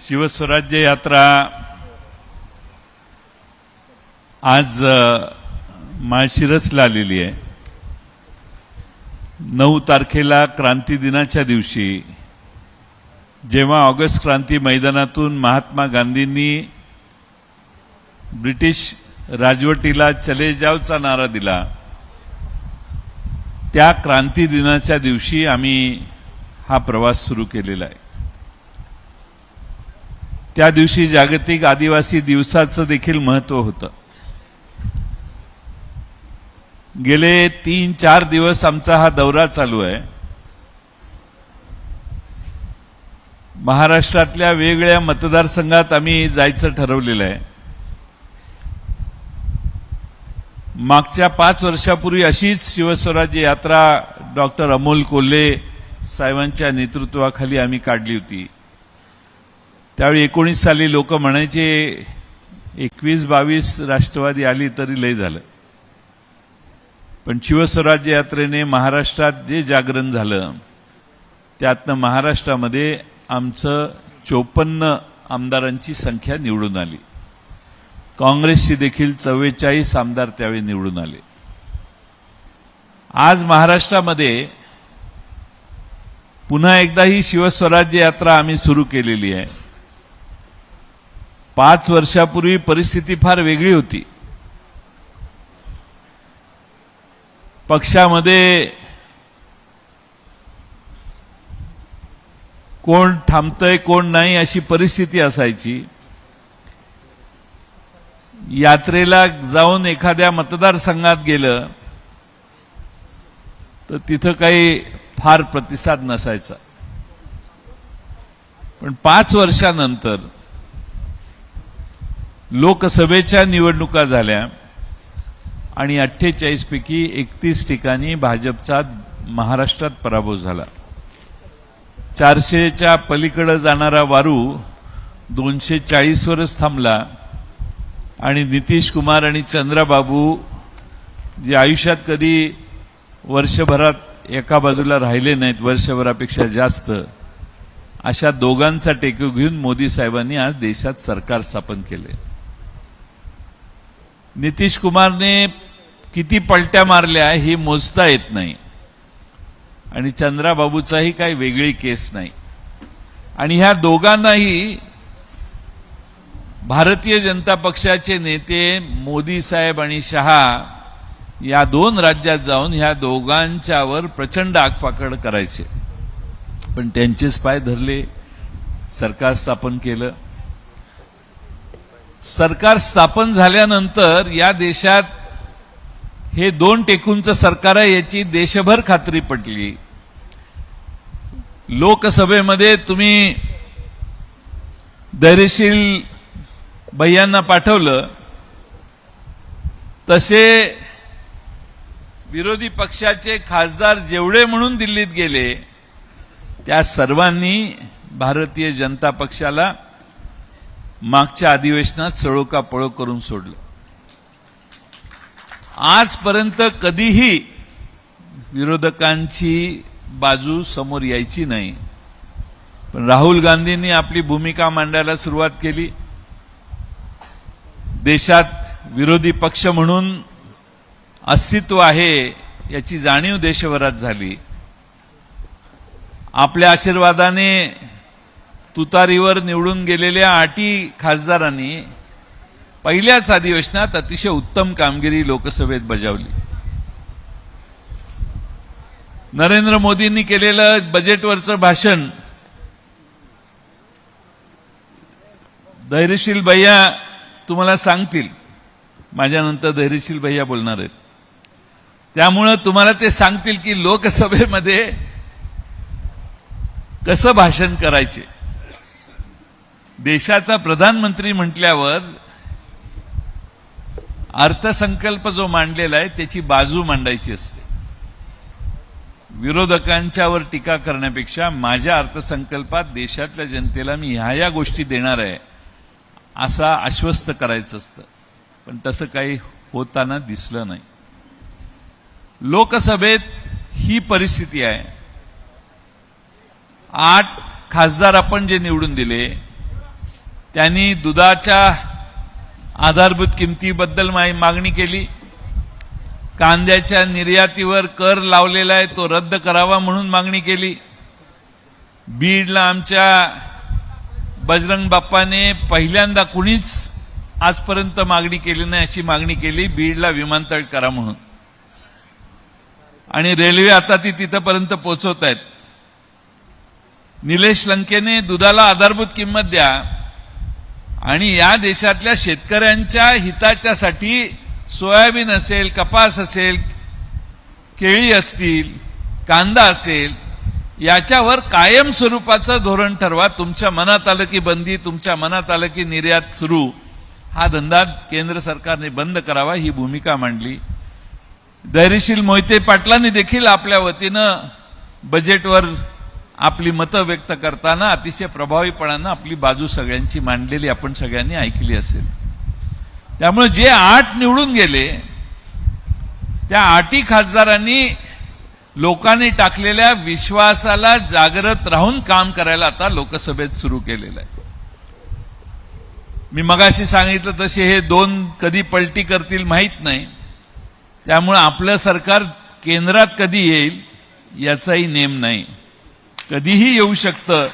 शिवस्वराज्य यात्रा आज माळशिरसला आलेली आहे. नऊ तारखेला क्रांती दिनाच्या दिवशी जेव्हा ऑगस्ट क्रांती मैदानातून महात्मा गांधींनी ब्रिटिश राजवटीला चले जावचा नारा दिला त्या क्रांती दिनाच्या दिवशी आम्ही हा प्रवास सुरू केलेला आहे. त्या दिवशी जागतिक आदिवासी दिवसाचं देखील महत्त्व होतं. गेले तीन चार दिवस आमचा हा दौरा चालू आहे. महाराष्ट्रातल्या वेगवेगळ्या मतदारसंघात आम्ही जायचं ठरवलेलं आहे. मागच्या पाच वर्षापूर्वी अशीच शिवस्वराज्य यात्रा डॉक्टर अमोल कोल्हे साहेबांच्या नेतृत्वाखाली आम्ही काढली होती. त्यावेळी एकोणीस साली लोक म्हणायचे एकवीस बावीस राष्ट्रवादी आली तरी लय झालं. पण शिवस्वराज्य यात्रेने महाराष्ट्रात जे जागरण झालं त्यातनं महाराष्ट्रामध्ये आमचं चोपन्न आमदारांची संख्या निवडून आली. काँग्रेसची देखील चव्वेचाळीस आमदार त्यावेळी निवडून आले. आज महाराष्ट्रामध्ये पुन्हा एकदा ही शिवस्वराज्य यात्रा आम्ही सुरू केलेली आहे. पाच वर्षापूर्वी परिस्थिती फार वेगळी होती. पक्षामध्ये कोण थांबतंय कोण नाही अशी परिस्थिती असायची. यात्रेला जाऊन एखाद्या मतदारसंघात गेलं तर तिथं काही फार प्रतिसाद नसायचा. पण पाच वर्षानंतर लोकसभेच्या निवडणुका झाल्या आणि अठ्ठेचाळीसपैकी एकतीस ठिकाणी भाजपचा महाराष्ट्रात पराभव झाला. चारशेच्या पलीकडे जाणारा वारू दोनशे चाळीसवरच थांबला आणि नितीश कुमार आणि चंद्राबाबू जे आयुष्यात कधी वर्षभरात एका बाजूला राहिले नाहीत वर्षभरापेक्षा जास्त अशा दोघांचा टेकू घेऊन मोदी साहेबांनी आज देशात सरकार स्थापन केले नितीश कुमारने किती पलट्या मारल्या हे मोजता येत नाही. आणि चंद्राबाबूचाही काही वेगळी केस नाही. आणि ह्या दोघांनाही भारतीय जनता पक्षाचे नेते मोदी साहेब आणि शहा या दोन राज्यात जाऊन ह्या दोघांच्यावर प्रचंड आगपाकड करायचे. पण त्यांचेच पाय धरले सरकार स्थापन केलं. सरकार स्थापन झाल्यानंतर या देशात हे दोन टेकूंचं सरकार आहे याची देशभर खात्री पटली. लोकसभेमध्ये तुम्ही धैर्यशील भैयांना पाठवलं. तसे विरोधी पक्षाचे खासदार जेवढे म्हणून दिल्लीत गेले त्या सर्वांनी भारतीय जनता पक्षाला मागच्या अधिवेशनात चळोका पळो करून सोडलं. आजपर्यंत कधीही विरोधकांची बाजू समोर यायची नाही. पण राहुल गांधींनी आपली भूमिका मांडायला सुरुवात केली. देशात विरोधी पक्ष म्हणून अस्तित्व आहे याची जाणीव देशभरात झाली. आपल्या आशीर्वादाने तुतारीवर निवडून गेलेल्या आटी खासदारांनी पहिल्याच अधिवेशनात अतिशय उत्तम कामगिरी लोकसभेत बजावली. नरेंद्र मोदींनी केलेलं बजेटवरचं भाषण धैर्यशील भैया तुम्हाला सांगतील. माझ्यानंतर धैर्यशील भैया बोलणार आहेत. त्यामुळं तुम्हाला ते सांगतील की लोकसभेमध्ये कसं भाषण करायचे. देशाचा प्रधानमंत्री म्हटल्यावर अर्थसंकल्प जो मांडलेला आहे त्याची बाजू मांडायची असते. विरोधकांच्यावर टीका करण्यापेक्षा माझ्या अर्थसंकल्पात देशातल्या जनतेला मी ह्या या गोष्टी देणार आहे असा आश्वस्त करायचं असतं. पण तसं काही होताना दिसलं नाही. लोकसभेत ही परिस्थिती आहे. आठ खासदार आपण जे निवडून दिले त्यांनी दुधाच्या आधारभूत किमतीबद्दल मा- मागणी केली. कांद्याच्या निर्यातीवर कर लावलेला आहे तो रद्द करावा म्हणून मागणी केली. बीडला आमच्या बजरंग बाप्पाने पहिल्यांदा कुणीच आजपर्यंत मागणी केली नाही अशी मागणी केली बीडला विमानतळ करा म्हणून. आणि रेल्वे आता ती तिथंपर्यंत पोहोचवत आहेत निलेश लंकेने दुधाला आधारभूत किंमत द्या आणि या देशातल्या शेतकऱ्यांच्या हिताच्यासाठी सोयाबीन असेल कपास असेल केळी असतील कांदा असेल याच्यावर कायम स्वरूपाचं धोरण ठरवा. तुमच्या मनात आलं की बंदी तुमच्या मनात आलं की निर्यात सुरू. हा धंदा केंद्र सरकारने बंद करावा ही भूमिका मांडली. धैर्यशील मोहिते पाटलांनी देखील आपल्या वतीनं बजेटवर आपली मतं व्यक्त करताना अतिशय प्रभावीपणानं आपली बाजू सगळ्यांची मांडलेली आपण सगळ्यांनी ऐकली असेल. त्यामुळे जे आठ निवडून गेले त्या आठी खासदारांनी लोकांनी टाकलेल्या विश्वासाला जागृत राहून काम करायला आता लोकसभेत सुरू केलेलं आहे. मी मगाशी सांगितलं तसे हे दोन कधी पलटी करतील माहीत नाही. त्यामुळे आपलं सरकार केंद्रात कधी येईल याचाही नेम नाही. कधीही येऊ शकतं.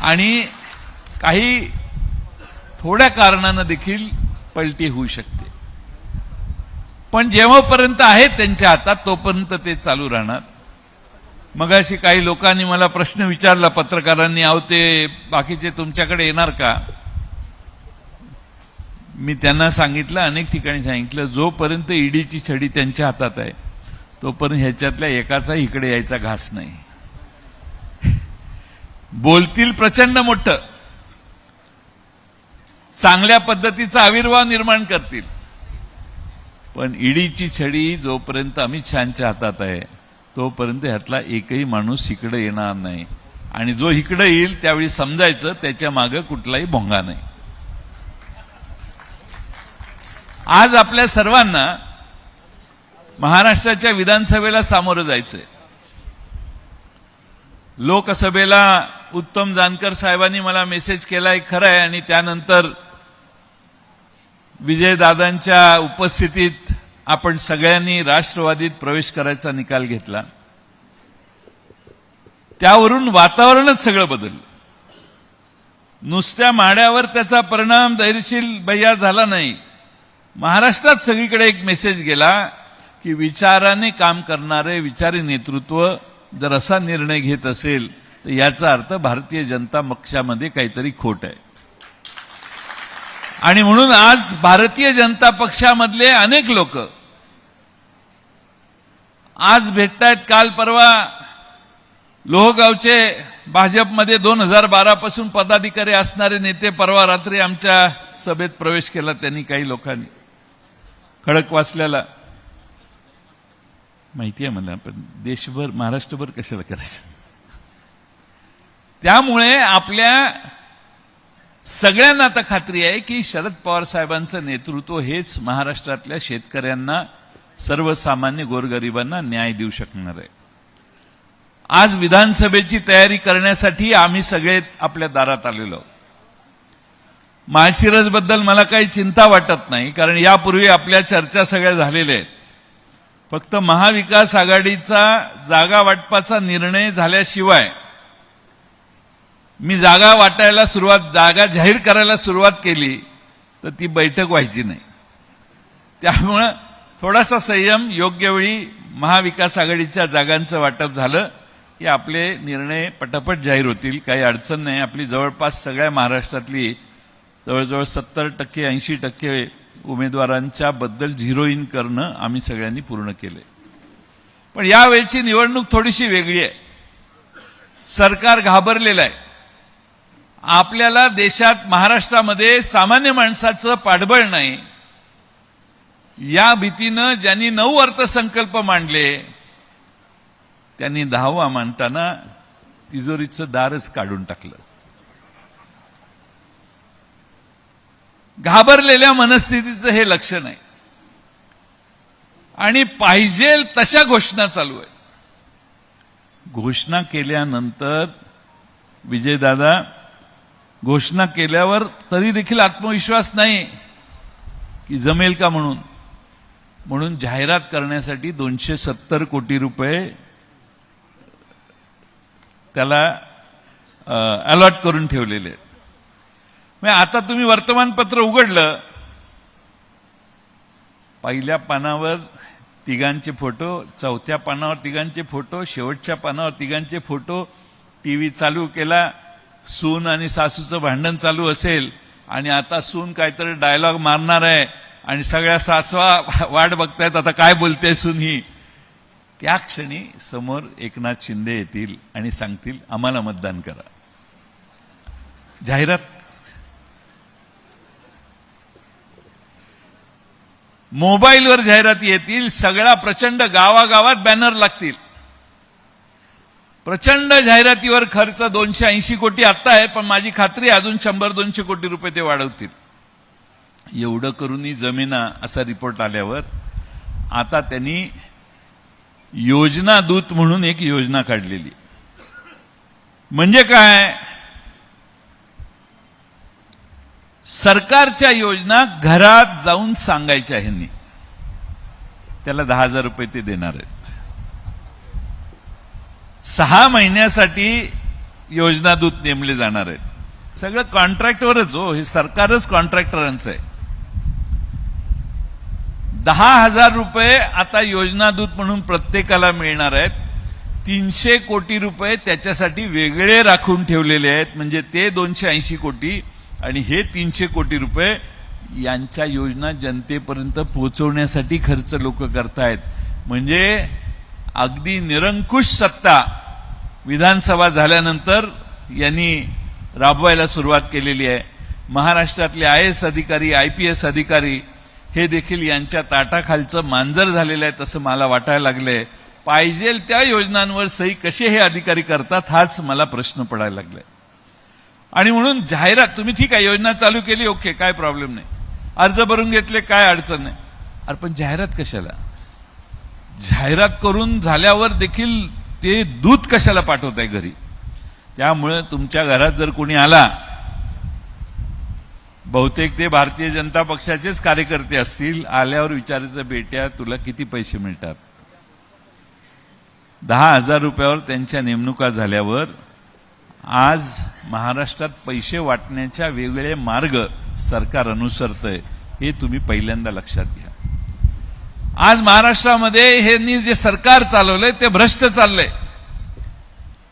आणि काही थोड्या कारणानं देखील पलटी होऊ शकते. पण जेव्हापर्यंत आहे त्यांच्या हातात तोपर्यंत ते चालू राहणार. मगाशी काही लोकांनी मला प्रश्न विचारला पत्रकारांनी अहो ते बाकीचे तुमच्याकडे येणार का? मी त्यांना सांगितलं अनेक ठिकाणी सांगितलं जोपर्यंत ईडीची छडी त्यांच्या हातात आहे तोपर्यंत ह्याच्यातल्या एकाचा इकडे यायचा घास नाही. बोलतील प्रचंड मोठं. चांगल्या पद्धतीचा आविर्भाव निर्माण करतील. पण ईडीची छडी जोपर्यंत अमित शहाच्या हातात आहे तोपर्यंत ह्यातला एकही माणूस इकडे येणार नाही. आणि जो इकडे येईल त्यावेळी समजायचं त्याच्यामागे कुठलाही भोंगा नाही. आज आपल्या सर्वांना महाराष्ट्राच्या विधानसभेला सामोरं जायचंय. लोकसभेला उत्तम जानकर साहेबांनी मला मेसेज केलाय खरं आहे. आणि त्यानंतर विजयदादांच्या उपस्थितीत आपण सगळ्यांनी राष्ट्रवादीत प्रवेश करायचा निकाल घेतला. त्यावरून वातावरणच सगळं बदललं. नुसत्या माड्यावर त्याचा परिणाम धैर्यशील भैया झाला नाही. महाराष्ट्रात सगळीकडे एक मेसेज गेला की विचाराने काम करणारे विचारी नेतृत्व जर असा निर्णय घेत असेल तर याचा अर्थ भारतीय जनता पक्षामध्ये काहीतरी खोट आहे. आणि म्हणून आज भारतीय जनता पक्षामधले अनेक लोक आज भेटतायत काल परवा लोहगावचे भाजपमध्ये दोन हजार बारा पासून पदाधिकारी असणारे नेते परवा रात्री आमच्या सभेत प्रवेश केला त्यांनी काही लोकांनी. खडक वाचल्याला. माहिती आहे मला पण देशभर महाराष्ट्रभर कशाला करायचं? त्यामुळे आपल्या सगळ्यांना आता खात्री आहे की शरद पवार साहेबांचं नेतृत्व हेच महाराष्ट्रातल्या शेतकऱ्यांना सर्वसामान्य गोरगरिबांना न्याय देऊ शकणार आहे. आज विधानसभेची तयारी करण्यासाठी आम्ही सगळे आपल्या दारात आलेलो आहोत. मला काही चिंता वाटत नाही कारण यापूर्वी आपल्या चर्चा सगळ्या झालेल्या आहेत. फक्त महाविकास आघाडीचा जागा वाटपाचा निर्णय झाल्याशिवाय मी जागा वाटायला सुरुवात जागा जाहीर करायला सुरुवात केली तर ती बैठक व्हायची नाही. त्यामुळं थोडासा संयम योग्य वेळी महाविकास आघाडीच्या जागांचं वाटप झालं की आपले निर्णय पटापट जाहीर होतील. काही अडचण नाही. आपली जवळपास सगळ्या महाराष्ट्रातली जवळजवळ सत्तर टक्के ऐंशी टक्के उमेदवारांच्या बद्दल झिरोईन करणं आम्ही सगळ्यांनी पूर्ण केले पण यावेळची निवडणूक थोडीशी वेगळी आहे. सरकार घाबरलेलं आहे. आपल्याला देशात महाराष्ट्रामध्ये सामान्य माणसाचं पाठबळ नाही. या भीतीनं ज्यांनी नऊ अर्थसंकल्प मांडले त्यांनी दहावा मांडताना तिजोरीचं दारच काढून टाकलं. घाबरलेल्या मनस्थितीचं हे लक्षण आहे. आणि पाहिजे तशा घोषणा चालू आहे घोषणा केल्यानंतर विजयदादा घोषणा केल्यावर तरी देखील आत्मविश्वास नाही की जमेल का म्हणून. म्हणून जाहिरात करण्यासाठी दोनशे सत्तर कोटी रुपये त्याला अलॉट करून ठेवलेले आहेत. म्हणजे आता तुम्ही वर्तमानपत्र उघडलं पहिल्या पानावर तिघांचे फोटो चौथ्या पानावर तिघांचे फोटो शेवटच्या पानावर तिघांचे फोटो टीव्ही चालू केला सून आणि सासूचं भांडण चालू असेल आणि आता सून काहीतरी डायलॉग मारणार आहे आणि सगळ्या सासवा वाट बघतायत आता काय बोलते सून ही? त्या क्षणी समोर एकनाथ शिंदे येतील आणि सांगतील आम्हाला मतदान करा. जाहिरात मोबाईलवर जाहिराती येतील सगळ्या प्रचंड गावागावात बॅनर लागतील. प्रचंड जाहिरातीवर खर्च दोनशे ऐंशी कोटी आत्ता आहे पण माझी खात्री अजून शंभर दोनशे कोटी रुपये ते वाढवतील. एवढं करूनही जमिना असा रिपोर्ट आल्यावर आता त्यांनी योजना दूत म्हणून एक योजना काढलेली. म्हणजे काय? सरकारच्या योजना घरात जाऊन सांगायच्या ह्यांनी. त्याला दहा हजार रुपये ते देणार आहेत. सहा महिन्यासाठी योजनादूत नेमले जाणार आहेत. सगळं कॉन्ट्रॅक्टवरच हो हे सरकारच कॉन्ट्रॅक्टरांचं आहे. दहा हजार रुपये आता योजनादूत म्हणून प्रत्येकाला मिळणार आहेत. तीनशे कोटी रुपये त्याच्यासाठी वेगळे राखून ठेवलेले आहेत. म्हणजे ते दोनशे ऐंशी कोटी आणि हे तीनशे कोटी रुपये यांच्या योजना जनतेपर्यंत पोहोचवण्यासाठी खर्च लोक करतायत. म्हणजे अगदी निरंकुश सत्ता विधानसभा झाल्यानंतर यांनी राबवायला सुरुवात केलेली आहे. महाराष्ट्रातले आय एस अधिकारी आय पी एस अधिकारी हे देखील यांच्या ताटाखालचं मांजर झालेलं आहे तसं मला वाटायला लागलंय. पाहिजेल त्या योजनांवर सही कसे हे अधिकारी करतात हाच मला प्रश्न पडायला लागलाय. आणि म्हणून जाहिरात तुम्ही ठीक आहे योजना चालू केली ओके काय प्रॉब्लेम नाही. अर्ज भरून घेतले काय अडचण नाही. अरे पण जाहिरात कशाला? जाहिरात करून झाल्यावर देखील ते दूध कशाला पाठवत आहे घरी? त्यामुळे तुमच्या घरात जर कोणी आला बहुतेक ते भारतीय जनता पक्षाचेच कार्यकर्ते असतील आल्यावर विचारायचं बेट्या तुला किती पैसे मिळतात? दहा हजार रुपयावर त्यांच्या नेमणुका झाल्यावर आज महाराष्ट्रात पैसे वाटण्याच्या वेगवेगळे मार्ग सरकार अनुसरतंय हे तुम्ही पहिल्यांदा लक्षात घ्या. आज महाराष्ट्रामध्ये हे जे सरकार चालवलंय ते भ्रष्ट चाललंय.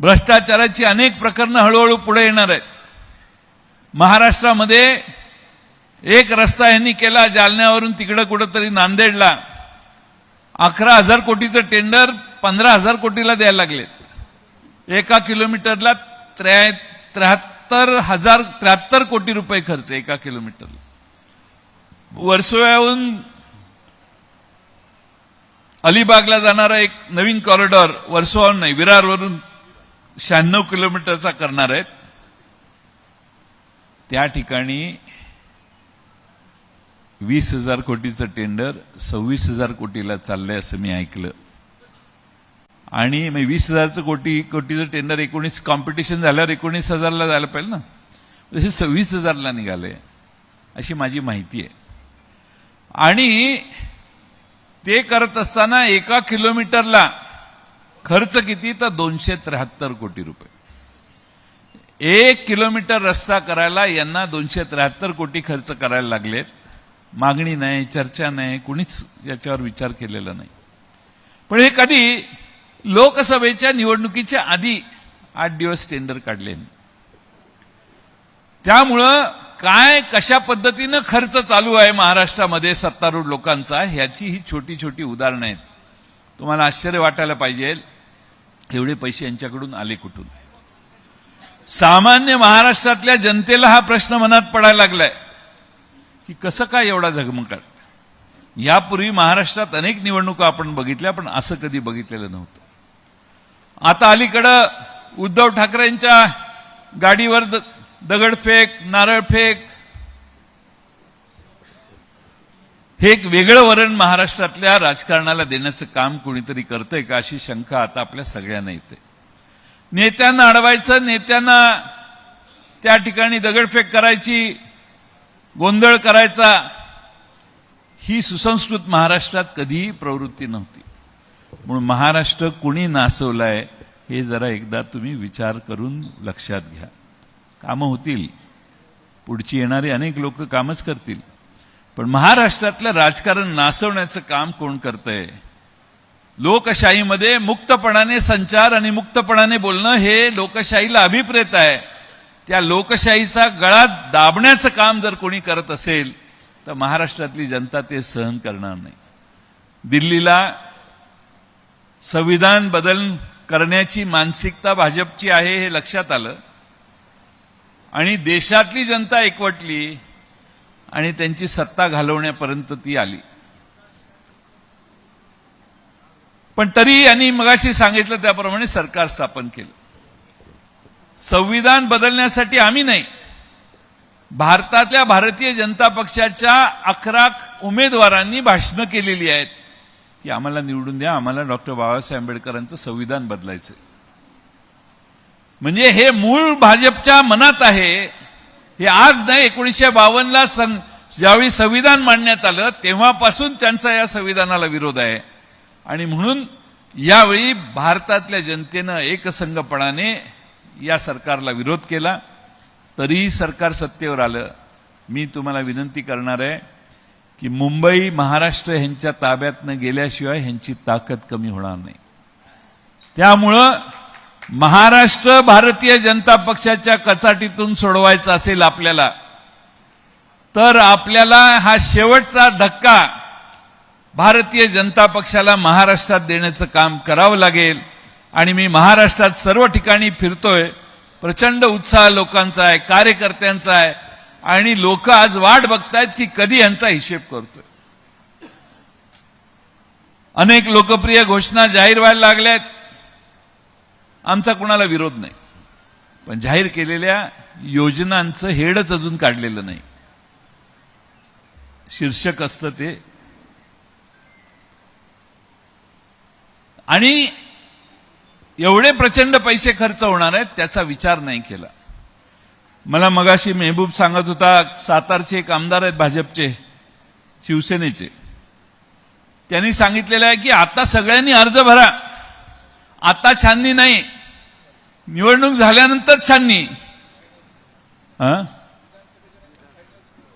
भ्रष्टाचाराची अनेक प्रकरणं हळूहळू पुढे येणार आहेत. महाराष्ट्रामध्ये एक रस्ता यांनी केला जालन्यावरून तिकडं कुठंतरी नांदेडला. अकरा हजार कोटीचं टेंडर पंधरा हजार कोटीला द्यायला लागलेत. एका किलोमीटरला त्र्या त्र्याहत्तर हजार त्र्याहत्तर कोटी रुपये खर्च एका किलोमीटरला वर्सोव्याहून अलिबागला जाणारा एक नवीन कॉरिडॉर वर्सोवाहून नाही विरारवरून शहाण्णव किलोमीटरचा करणार आहेत. त्या ठिकाणी वीस हजार कोटीचं टेंडर सव्वीस हजार कोटीला चाललंय असं मी ऐकलं. आणि मग वीस हजारचं कोटी कोटीचं टेंडर एकोणीस कॉम्पिटिशन झाल्यावर एकोणीस हजारला जायला पाहिजे ना? हे सव्वीस हजारला निघाले अशी माझी माहिती आहे. आणि ते करत असताना एका किलोमीटरला खर्च किती? तर दोनशे त्र्याहत्तर कोटी रुपये. एक किलोमीटर रस्ता करायला यांना दोनशे त्र्याहत्तर कोटी खर्च करायला लागलेत. मागणी नाही चर्चा नाही कुणीच याच्यावर विचार केलेला नाही. पण हे कधी लोकसभेच्या निवडणुकीच्या आधी आठ दिवस टेंडर काढले त्यामुळं काय कशा पद्धतीनं खर्च चालू आहे महाराष्ट्रामध्ये सत्तारूढ लोकांचा ह्याची ही छोटी छोटी उदाहरणं आहेत. तुम्हाला आश्चर्य वाटायला पाहिजे एवढे पैसे यांच्याकडून आले कुठून? सामान्य महाराष्ट्रातल्या जनतेला हा प्रश्न मनात पडायला लागलाय की कसं काय एवढा झगमगाट? यापूर्वी महाराष्ट्रात अनेक निवडणुका आपण बघितल्या पण असं कधी बघितलेलं नव्हतं. आता अलीकडं उद्धव ठाकरेंच्या गाडीवर दगडफेक नारळफेक हे एक वेगळं वरण महाराष्ट्रातल्या राजकारणाला देण्याचं काम कोणीतरी करतंय का अशी शंका आता आपल्या सगळ्यांना येते. नेत्यांना अडवायचं नेत्यांना त्या ठिकाणी दगडफेक करायची गोंधळ करायचा ही सुसंस्कृत महाराष्ट्रात कधीही प्रवृत्ती नव्हती. म्हणून महाराष्ट्र कुणी नासवलाय हे जरा एकदा तुम्ही विचार करून लक्षात घ्या. कामं होतील. पुढची येणारे अनेक लोक कामच करतील. पण महाराष्ट्रातलं राजकारण नासवण्याचं काम कोण करतंय? लोकशाहीमध्ये मुक्तपणाने संचार आणि मुक्तपणाने बोलणं हे लोकशाहीला अभिप्रेत आहे. त्या लोकशाहीचा गळा दाबण्याचं काम जर कोणी करत असेल तर महाराष्ट्रातली जनता ते सहन करणार नाही. दिल्लीला संविधान बदल करण्याची मानसिकता भाजपची आहे हे लक्षात आलं. आणि देशातली जनता एकवटली आणि त्यांची सत्ता घालवण्यापर्यंत ती आली. पण तरी यांनी मगाशी सांगितलं त्याप्रमाणे सरकार स्थापन केलं. संविधान बदलण्यासाठी आम्ही नाही. भारतातल्या भारतीय जनता पक्षाच्या अकरा उमेदवारांनी भाषणं केलेली आहेत. की आम्हाला निवडून द्या आम्हाला डॉक्टर बाबासाहेब आंबेडकरांचं संविधान बदलायचं म्हणजे हे मूळ भाजपच्या मनात आहे हे आज नाही एकोणीसशे बावन्नला सं ज्यावेळी संविधान मांडण्यात आलं तेव्हापासून त्यांचा या संविधानाला विरोध आहे. आणि म्हणून यावेळी भारतातल्या जनतेनं एकसंघपणाने या सरकारला विरोध केला. तरीही सरकार सत्तेवर आलं. मी तुम्हाला विनंती करणार आहे की मुंबई महाराष्ट्र ह्यांच्या ताब्यातनं गेल्याशिवाय ह्यांची ताकद कमी होणार नाही. त्यामुळं महाराष्ट्र भारतीय जनता पक्षाच्या कचाटीतून सोडवायचं असेल आपल्याला तर आपल्याला हा शेवटचा धक्का भारतीय जनता पक्षाला महाराष्ट्रात देण्याचं काम करावं लागेल. आणि मी महाराष्ट्रात सर्व ठिकाणी फिरतोय. प्रचंड उत्साह लोकांचा आहे कार्यकर्त्यांचा आहे. आणि लोक आज वाट बघतायत की कधी यांचा हिशेब करतोय. अनेक लोकप्रिय घोषणा जाहीर व्हायला लागल्यात. आमचा कुणाला विरोध नाही. पण जाहीर केलेल्या योजनांचं हेडच अजून काढलेलं नाही. शीर्षक असतं ते. आणि एवढे प्रचंड पैसे खर्च होणार आहेत त्याचा विचार नाही केला. मला मगाशी मेहबूब सांगत होता सातारचे एक आमदार आहेत भाजपचे शिवसेनेचे. त्यांनी सांगितलेलं आहे की आता सगळ्यांनी अर्ज भरा. आता छाननी नाही. निवडणूक झाल्यानंतर छाननी.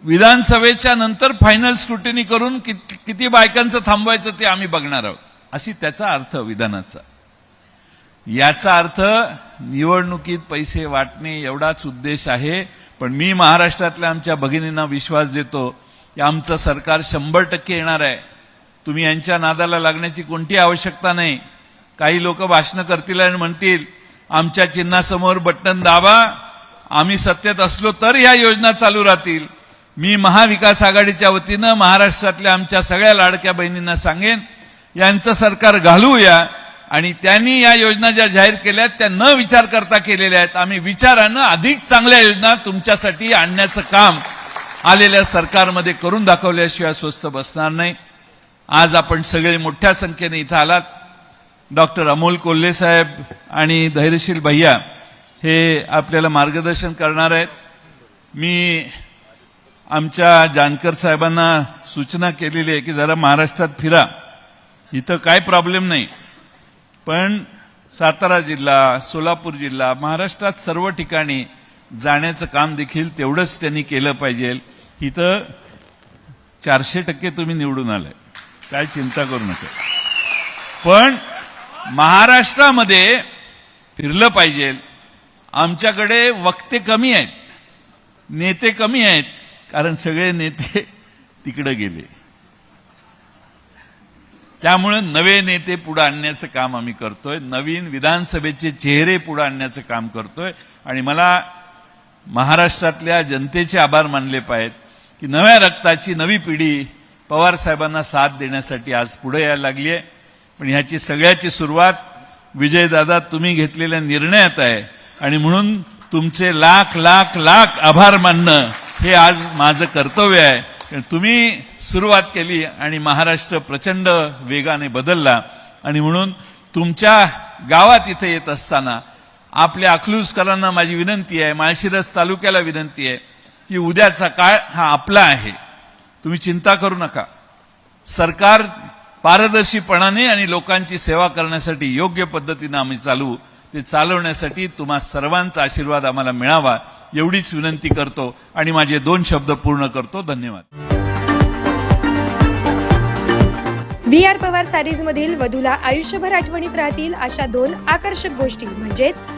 विधानसभेच्या नंतर फायनल स्क्रुटिनी करून किती बायकांचं थांबवायचं ते आम्ही बघणार आहोत. अशी त्याचा अर्थ विधानाचा. याचा अर्थ निवडणुकीत पैसे वाटणे एवढाच उद्देश आहे. पण मी महाराष्ट्रातल्या आमच्या भगिनींना विश्वास देतो की आमचं सरकार शंभर टक्के येणार आहे. तुम्ही यांच्या नादाला लागण्याची कोणती आवश्यकता नाही. काही लोक भाषणं करतील आणि म्हणतील आमच्या चिन्हासमोर बटन दाबा आम्ही सत्तेत असलो तर ह्या योजना चालू राहतील. मी महाविकास आघाडीच्या वतीनं महाराष्ट्रातल्या आमच्या सगळ्या लाडक्या बहिणींना सांगेन यांचं सरकार घालूया आणि त्यांनी या योजना ज्या जाहीर केल्या त्या न विचार करता केलेल्या आहेत. आम्ही विचारानं अधिक चांगल्या योजना तुमच्यासाठी आणण्याचं काम आलेल्या सरकारमध्ये करून दाखवल्याशिवाय स्वस्त बसणार नाही. आज आपण सगळे मोठ्या संख्येने इथं आलात. डॉक्टर अमोल कोल्हे साहेब आणि धैर्यशील भैया हे आपल्याला मार्गदर्शन करणार आहेत. मी आमच्या जानकर साहेबांना सूचना केलेली आहे की जरा महाराष्ट्रात फिरा. इथं काय प्रॉब्लेम नाही. पण सातारा जिल्हा सोलापूर जिल्हा महाराष्ट्रात सर्व ठिकाणी जाण्याचं काम देखील तेवढंच त्यांनी केलं पाहिजे. इथं चारशे टक्के तुम्ही निवडून आलाय. काय चिंता करू नका. पण महाराष्ट्रामध्ये फिरलं पाहिजे. आमच्याकडे वक्ते कमी आहेत. नेते कमी आहेत. कारण सगळे नेते तिकडे गेले. त्यामुळे नवे नेते पुढे आणण्याचं काम आम्ही करतोय. नवीन विधानसभेचे चेहरे पुढे आणण्याचं काम करतोय. आणि मला महाराष्ट्रातल्या जनतेचे आभार मानले पाहिजेत की नव्या रक्ताची नवी पिढी पवार साहेबांना साथ देण्यासाठी आज पुढे यायला लागली आहे. पण ह्याची सगळ्याची सुरुवात विजयदादा तुम्ही घेतलेल्या निर्णयात आहे. आणि म्हणून तुमचे लाख लाख लाख आभार मानणं हे आज माझं कर्तव्य आहे. तुम्ही सुरुवात केली आणि महाराष्ट्र प्रचंड वेगाने बदलला. आणि म्हणून तुमच्या गावात इथे येत असताना आपल्या अकलूजकरांना माझी विनंती आहे माळशिरस तालुक्याला विनंती आहे की उद्याचा काळ हा आपला आहे. तुम्ही चिंता करू नका. सरकार पारदर्शीपणाने आणि लोकांची सेवा करण्यासाठी योग्य पद्धतीनं आम्ही चालू ते चालवण्यासाठी तुम्हा सर्वांचा आशीर्वाद आम्हाला मिळावा. एवढीच विनंती करतो आणि माझे दोन शब्द पूर्ण करतो. धन्यवाद. व्ही आर पवार सारीज मधील वधूला आयुष्यभर आठवणीत राहतील अशा दोन आकर्षक गोष्टी. म्हणजेच